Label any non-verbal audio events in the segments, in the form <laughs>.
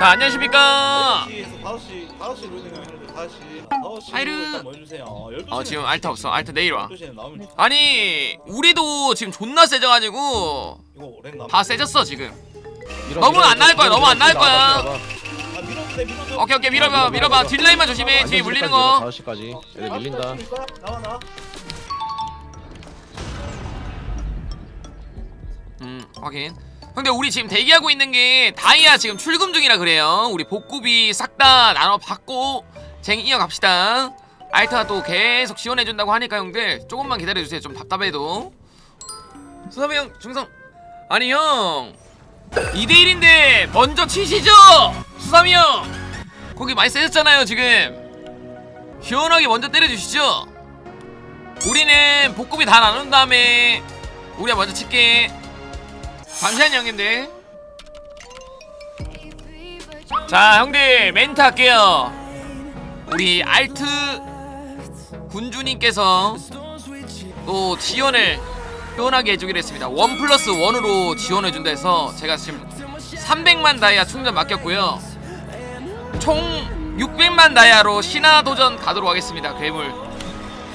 자 안녕하십니까? 4시에서 5시 5시 로딩 형들 5시. 5시 하이르. 일단 뭐 해주세요. 12시 어 지금 알트 없어. 알트 내일 와. 12시에 나오면 아니 우리도 지금 존나 세져가지고 이거 랭 남. 다 세졌어 지금. 너무 안 나갈 거야, 너무 안 밀어, 거야. 아 밀어도 돼 밀어도. 오케이 오케이 밀어봐 밀어봐. 딜라인만 조심해. 뒤에 물리는 거. 5시까지. 애들 밀린다. 나와 나와. 음 확인 근데 우리 지금 대기하고 있는 게 다이아 지금 출금 중이라 그래요. 우리 복구비 싹 다 나눠 받고 쟁 이어갑시다. 알트가 또 계속 지원해준다고 하니까 형들 조금만 기다려주세요. 좀 답답해도. 수섭이 형 중성. 아니 형. 2대1인데 먼저 치시죠! 수삼이 형! 거기 많이 세졌잖아요 지금. 시원하게 먼저 때려주시죠. 우리는 복구비 다 나눈 다음에 우리가 먼저 칠게 잠시만요 형님들. 자 형들 멘트 할게요. 우리 알트 군주님께서 또 지원을 시원하게 해주기로 했습니다. 원 플러스 원으로 지원해준다 해서 제가 지금 300만 다이아 충전 맡겼고요. 총 600만 다이아로 신화 도전 가도록 하겠습니다 괴물.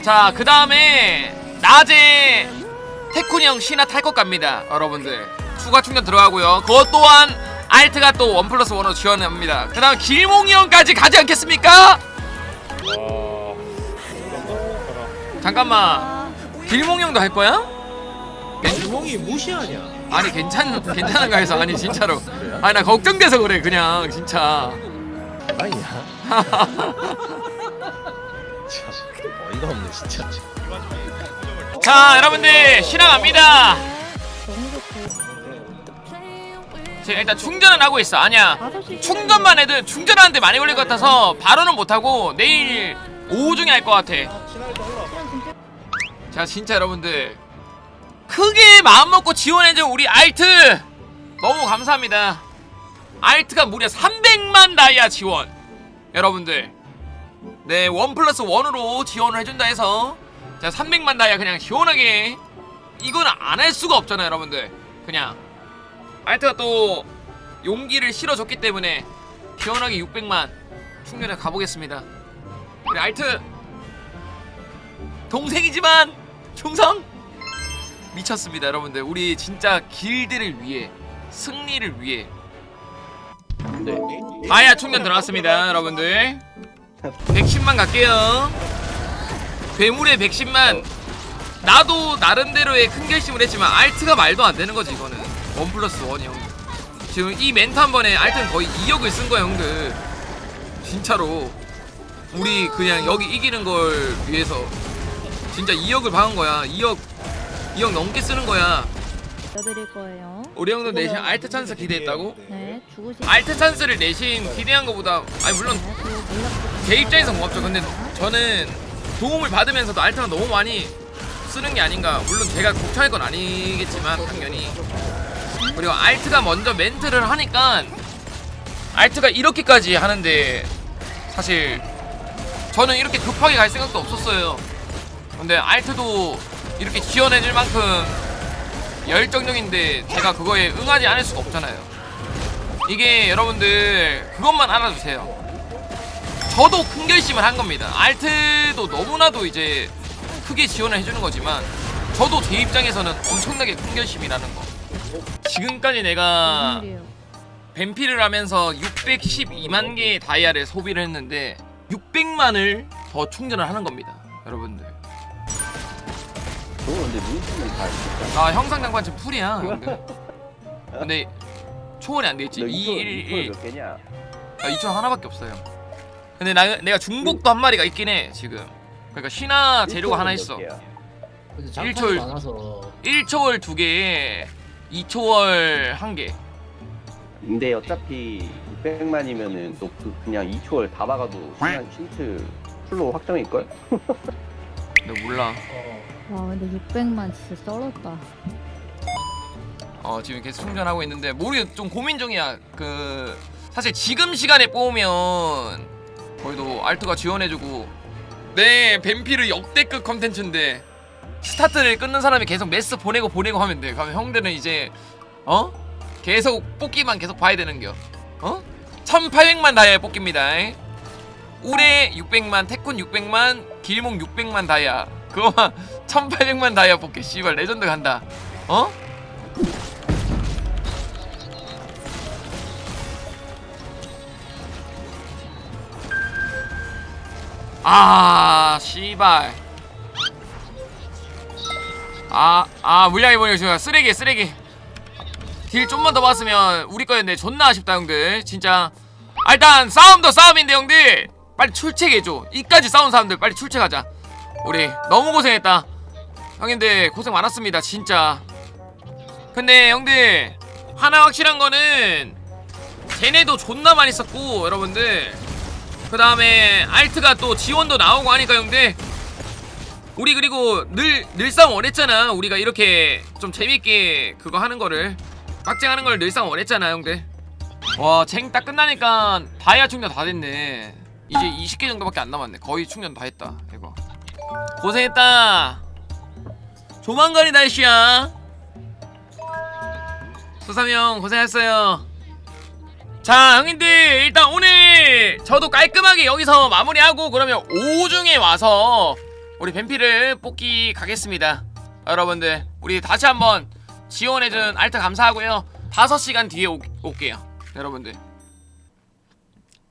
자 그 다음에 낮에 태쿤이 형 신화 탈 것 갑니다 여러분들 추가 충전 들어가고요. 그것 또한 알트가 또 원 플러스 원으로 지원합니다. 그 다음 길몽이 형까지 가지 않겠습니까? 잠깐만. 길몽이 형도 할 거야? 주몽이 무시하냐? 아니 괜찮 괜찮은가 해서. 아니 진짜로. 아니 나 걱정돼서 그래 그냥. 진짜. 아니야? <laughs> 참 어이가 없네 진짜. 자 여러분들 신화 갑니다 제가 일단 충전은 하고 있어. 아니야. 5시 충전만 해도 충전하는데 많이 걸릴 것 같아서 바로는 못하고 내일 오후 중에 할 것 같아. 자 진짜 여러분들. 크게 마음먹고 지원해준 우리 알트. 너무 감사합니다. 알트가 무려 300만 다이아 지원. 여러분들. 네 원 플러스 원으로 지원을 해준다 해서. 자 300만 다이아 그냥 시원하게. 이건 안 할 수가 없잖아요 여러분들. 그냥 알트가 또 용기를 실어줬기 때문에 시원하게 600만 충전해 가보겠습니다. 우리 알트. 동생이지만 충성! 미쳤습니다 여러분들. 우리 진짜 길드를 위해 승리를 위해. 네. 다이아 충전 들어갔습니다 여러분들. 110만 갈게요. 괴물의 110만. 나도 나름대로의 큰 결심을 했지만 알트가 말도 안 되는 거지 이거는 원 플러스 원이 형 지금 이 멘트 한 번에 알트는 거의 2억을 쓴 거야 형들 진짜로 우리 그냥 여기 이기는 걸 위해서 진짜 2억을 박은 거야 2억 2억 넘게 쓰는 거야 드릴 거예요. 우리 형도 내신 알트 찬스 기대했다고? 네, 죽으시. 알트 찬스를 내신 기대한 것보다 아니 물론 네, 연락 제 입장에서 고맙죠. 근데 저는 도움을 받으면서도 알트가 너무 많이 쓰는 게 아닌가. 물론 제가 걱정할 건 아니겠지만 당연히. 그리고 알트가 먼저 멘트를 하니까 알트가 이렇게까지 하는데 사실 저는 이렇게 급하게 갈 생각도 없었어요. 근데 알트도 이렇게 지원해줄 만큼 열정적인데 제가 그거에 응하지 않을 수가 없잖아요. 이게 여러분들 그것만 알아주세요. 저도 큰 결심을 한 겁니다. 알트도 너무나도 이제 크게 지원을 해주는 거지만 저도 제 입장에서는 엄청나게 큰 결심이라는 거. 지금까지 내가? 뱀피를 하면서 612만 개의 다이아를 소비를 했는데 600만을 더 충전을 하는 겁니다. 여러분들. 근데 다. 아 형상 장관지 풀이야. 형들. 근데 초월이 안 이거 211. 이거 몇 개냐? 아, 2천 하나밖에 없어요. 근데 나, 내가 중복도 한 마리가 있긴 해 지금. 그러니까 신화 재료가 하나 있어. 장판이 일초일- 많아서 1초월 두 개에 2초월 한 개. 근데 어차피 600만이면은 너 그, 그냥 2초월 다 박아도 그냥 힌트 풀로 확정일 걸? 너 몰라. 와, 근데 600만 진짜 썰었다. 어 지금 계속 충전하고 있는데 모르겠 좀 고민 중이야. 그 사실 지금 시간에 뽑으면 거기도 알트가 지원해주고 내 뱀피르 역대급 컨텐츠인데 스타트를 끊는 사람이 계속 메스 보내고 보내고 하면 돼. 그러면 형들은 이제 어 계속 뽑기만 계속 봐야 되는겨. 어? 첫 1800만 다이아 뽑깁니다 올해 600만 태쿤 600만 길몽 600만 다이아 그거만 1800만 다이아 뽑기 씨발 레전드 간다 어? 아 씨발 아 아 물량이 보내주세요 쓰레기 쓰레기. 딜 좀만 더 봤으면 우리 거였는데 존나 아쉽다 형들. 진짜. 아, 일단 싸움도 싸움인데 형들. 빨리 출첵해줘. 이까지 싸운 사람들 빨리 출첵하자. 우리 너무 고생했다. 형님들 고생 많았습니다 진짜. 근데 형들. 하나 확실한 거는 쟤네도 존나 많이 썼고 여러분들. 그 다음에 알트가 또 지원도 나오고 하니까 형들 우리 그리고 늘 늘상 원했잖아. 우리가 이렇게 좀 재밌게 그거 하는 거를. 빡쟁하는 걸 늘상 원했잖아 형들. 와쟁 딱 끝나니까 다이아 충전 다 됐네. 이제 20개 정도밖에 안 남았네. 거의 충전 다 했다 이거. 고생했다. 조만간이다 이씨야. 수삼이 형 고생했어요. 자 형님들 일단 오늘 저도 깔끔하게 여기서 마무리하고 그러면 오중에 와서 우리 뱀피를 뽑기 가겠습니다. 여러분들 우리 다시 한번 지원해준 알트 감사하고요. 5시간 뒤에 오, 올게요. 여러분들